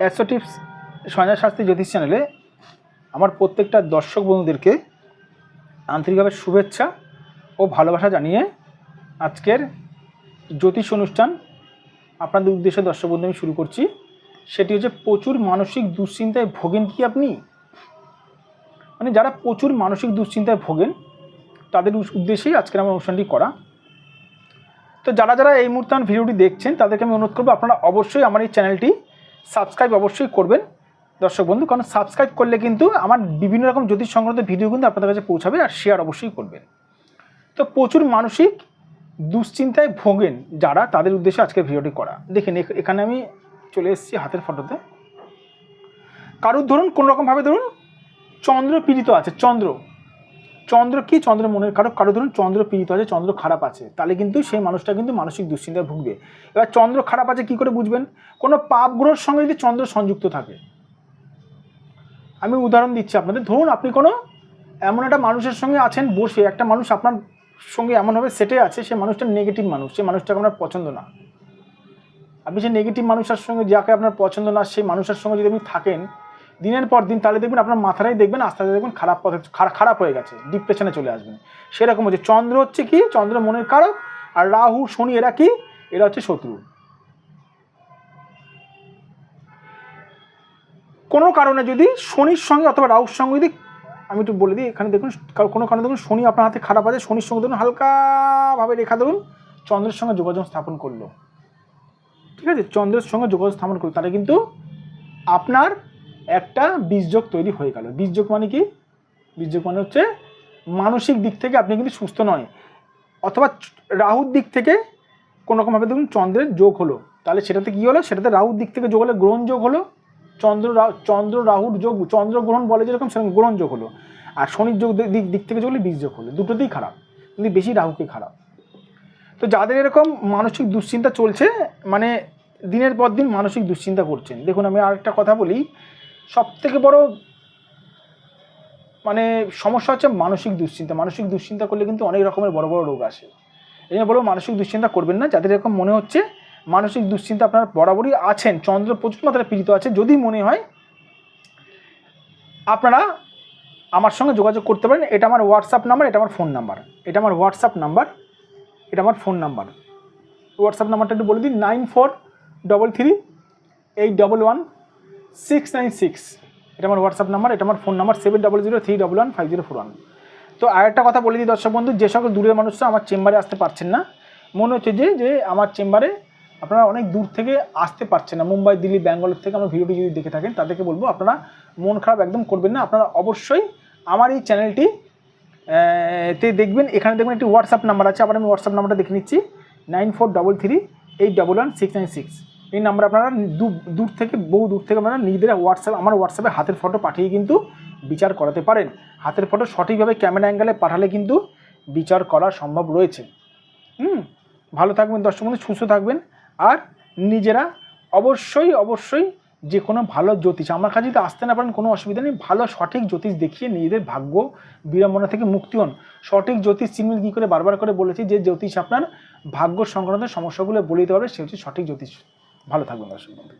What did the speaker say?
অ্যাসোটিপস সঞ্জয় শাস্ত্রী জ্যোতিষ চ্যানেলে আমার প্রত্যেকটা দর্শক বন্ধুদেরকে আন্তরিকভাবে শুভেচ্ছা ও ভালোবাসা জানিয়ে আজকের জ্যোতিষ অনুষ্ঠান আপনাদের উদ্দেশ্যে দর্শক বন্ধু আমি শুরু করছি। সেটি হচ্ছে প্রচুর মানসিক দুশ্চিন্তায় ভোগেন কি আপনি? মানে যারা প্রচুর মানসিক দুশ্চিন্তায় ভোগেন, তাদের উদ্দেশ্যেই আজকের আমার অনুষ্ঠানটি করা। তো যারা যারা এই মুহূর্তে আমার ভিডিওটি দেখছেন, তাদেরকে আমি অনুরোধ করব, আপনারা অবশ্যই আমার এই চ্যানেলটি সাবস্ক্রাইব অবশ্যই করবেন। দর্শক বন্ধু, কারণ সাবস্ক্রাইব করলে কিন্তু আমার বিভিন্ন রকম জ্যোতিষ সংক্রান্ত ভিডিও কিন্তু আপনাদের কাছে পৌঁছাবে আর শেয়ার অবশ্যই করবেন। তো প্রচুর মানসিক দুশ্চিন্তায় ভোগেন যারা, তাদের উদ্দেশ্যে আজকের ভিডিওটি করা। দেখেন, এখ- এখানে আমি চলে এসেছি হাতের ফটোতে কারুর ধরুন কোনো রকমভাবে ধরুন, চন্দ্র পীড়িত আছে, চন্দ্র। চন্দ্র কি চন্দ্র মনের কারও কারও ধরুন চন্দ্র পীড়িত আছে, চন্দ্র খারাপ আছে, তাহলে কিন্তু সেই মানুষটা কিন্তু মানসিক দুশ্চিন্তায় ভুগবে। এবার চন্দ্র খারাপ আছে কি করে বুঝবেন? কোনো পাপ গ্রহের সঙ্গে যদি চন্দ্র সংযুক্ত থাকে। আমি উদাহরণ দিচ্ছি আপনাদের। ধরুন আপনি কোনো এমন একটা মানুষের সঙ্গে আছেন, বসে একটা মানুষ আপনার সঙ্গে এমনভাবে সেটে আছে, সে মানুষটা নেগেটিভ মানুষ, সে মানুষটাকে আপনার পছন্দ না। আপনি সেই নেগেটিভ মানুষের সঙ্গে যাকে আপনার পছন্দ না, সেই মানুষের সঙ্গে যদি আপনি থাকেন দিনের পর দিন তাহলে দেখবেন আপনার মাথাটাই দেখবেন, আস্তে আস্তে দেখবেন খারাপ পথে, খারাপ হয়ে গেছে ডিপ্রেশনে চলে আসবেন। সেরকম হচ্ছে, চন্দ্র হচ্ছে কি? চন্দ্র মনের কারক, আর রাহু, শনি এরা কি? এরা হচ্ছে শত্রু। কোনো কারণে যদি শনির সঙ্গে অথবা রাহুর সঙ্গে যদি, আমি একটু বলে দিই, এখানে দেখুন কোনো কারণে দেখুন, শনি আপনার হাতে খারাপ আছে, শনির সঙ্গে দেখুন হালকাভাবে রেখা ধরুন, চন্দ্রের সঙ্গে যোগাযোগ স্থাপন করল। ঠিক আছে? চন্দ্রের সঙ্গে যোগাযোগ স্থাপন করল, তাহলে কিন্তু আপনার একটা বীজযোগ তৈরি হয়ে গেল। বীজযোগ মানে কি? বীজযোগ মানে হচ্ছে মানসিক দিক থেকে আপনি কিন্তু সুস্থ নয়। অথবা রাহুর দিক থেকে কোনো রকমভাবে দেখুন চন্দ্রের যোগ হলো, তাহলে সেটাতে কী হলো? সেটাতে রাহুর দিক থেকে যোগ হলে, গ্রহণ যোগ হলো, চন্দ্র চন্দ্র রাহুর যোগ চন্দ্রগ্রহণ বলে যেরকম সেরকম গ্রহণ যোগ হলো। আর শনির যোগ দিক দিক থেকে যোগ হলে বীজ হলো। দুটোতেই খারাপ, কিন্তু বেশি রাহুকে খারাপ। তো যাদের এরকম মানসিক দুশ্চিন্তা চলছে মানে দিনের পর দিন মানসিক দুশ্চিন্তা করছেন। দেখুন, আমি আরেকটা কথা বলি সব থেকে বড় মানে সমস্যা হচ্ছে মানসিক দুশ্চিন্তা। মানসিক দুশ্চিন্তা করলে কিন্তু অনেক রকমের বড় বড় রোগ আসে। এই জন্য বলব মানসিক দুশ্চিন্তা করবেন না। যাদের এরকম মনে হচ্ছে মানসিক দুশ্চিন্তা আপনার বরাবরই আছেন, চন্দ্র প্রচুর মাত্রায় পীড়িত আছে, যদি মনে হয় আপনারা আমার সঙ্গে যোগাযোগ করতে পারেন। এটা আমার হোয়াটসঅ্যাপ নাম্বার এটা আমার ফোন নাম্বার এটা আমার হোয়াটসঅ্যাপ নাম্বার এটা আমার ফোন নাম্বার হোয়াটসঅ্যাপ নাম্বারটা একটু বলে দিন nine four double three eight double one six nine six. এটা আমার হোয়াটসঅ্যাপ নাম্বার এটা আমার phone number seven double zero three double one five zero four one তো আরেকটা কথা বলে দিই দর্শক বন্ধু, যে সকল দূরের মানুষরা আমার চেম্বারে আসতে পারছেন না, মনে হচ্ছে যে যে আমার চেম্বারে আপনারা অনেক দূর থেকে আসতে পারছেন না। মুম্বাই, দিল্লি, ব্যাঙ্গালোর থেকে আমার ভিডিওটি যদি দেখে থাকেন, তাদেরকে বলব আপনারা মন খারাপ একদম করবেন না। আপনারা অবশ্যই আমার এই চ্যানেলটি তে দেখবেন। এখানে দেখবেন একটি হোয়াটসঅ্যাপ নাম্বার আছে, আবার আমি হোয়াটসঅ্যাপ নাম্বারটা দেখে নিচ্ছি, nine four double three eight double one six nine six. এই নাম্বার আপনারা দূর থেকে, বহু দূর থেকে আপনারা নিজেদের হোয়াটসঅ্যাপ আমার হোয়াটসঅ্যাপে হাতের ফটো পাঠিয়ে কিন্তু বিচার করাতে পারেন। হাতের ফটো সঠিকভাবে ক্যামেরা অ্যাঙ্গেলে পাঠালে কিন্তু বিচার করা সম্ভব রয়েছে। হুম, ভালো থাকবেন দর্শক বন্ধু, সুস্থ থাকবেন। আর নিজেরা অবশ্যই অবশ্যই যে কোনো ভালো জ্যোতিষ, আমার কাছে যদি আসতে না পারেন, কোনো অসুবিধা নেই। ভালো সঠিক জ্যোতিষ দেখিয়ে নিজেদের ভাগ্য বিড়ম্বনা থেকে মুক্তি হন। সঠিক জ্যোতিষ চিনবেন কী করে বারবার করে বলেছি, যে জ্যোতিষ আপনার ভাগ্য সংক্রান্ত সমস্যাগুলো বলে দিতে পারবে, সে হচ্ছে সঠিক জ্যোতিষ। ভালো থাকবেন দর্শক বন্ধু।